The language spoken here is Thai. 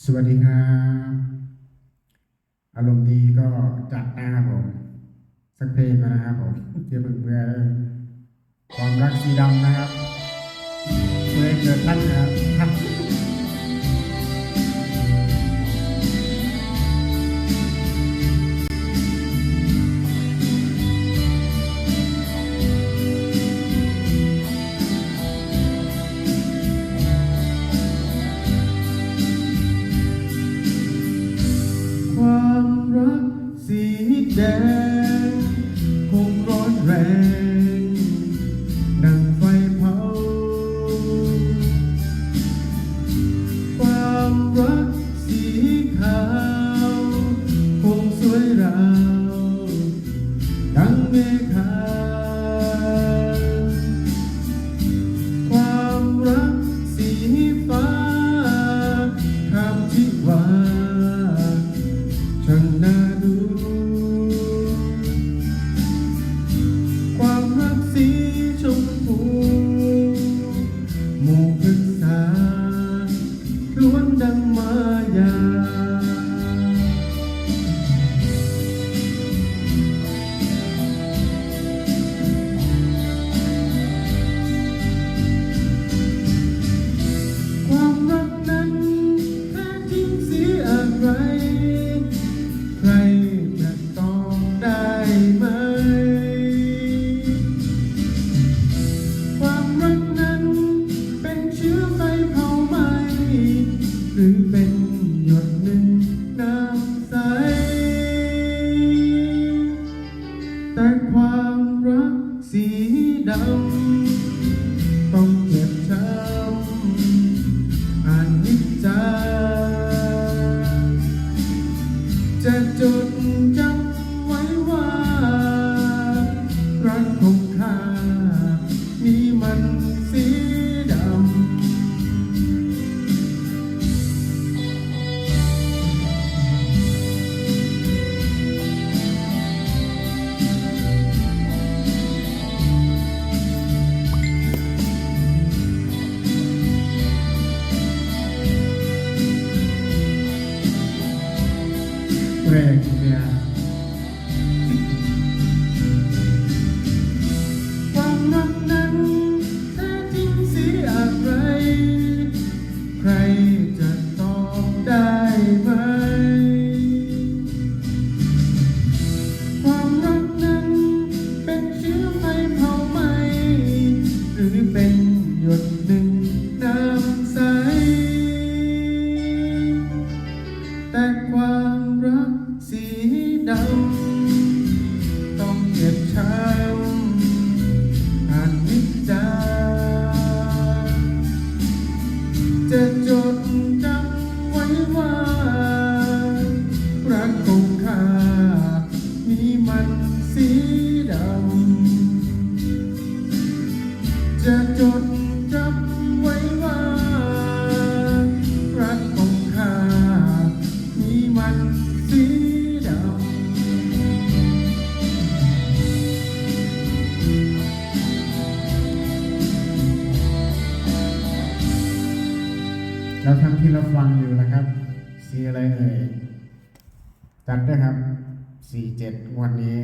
สวัสดีครับ อารมณ์ดีก็จัดนะครับผม สักเพลงนะครับผมเพื่อเพื่อความรักสีดำนะครับเพื่อเกิดท่านนะครับ งคงร้อนแรงดังไฟเผา ความรักสีขาว คงสวยราวดังเมฆา ห เก็บช้ำอันนิจจาจะจดจำไว้ว่า เรกเนี่ยความรักนั้นแท้จริงสีอะไร ใครจะตอบได้ไหม ความรักนั้นเป็นเชื้อไฟเผาไหม หรือเป็นหยดหนึ่งน้ำใส แต่ความ มันสีดำ จะจดจำไว้ว่า รักของข้านี่มันสีดำแล้วทั้งที่เราฟังอยู่นะครับ สีอะไรเอ่ยจัดด้วยครับ 47วันนี้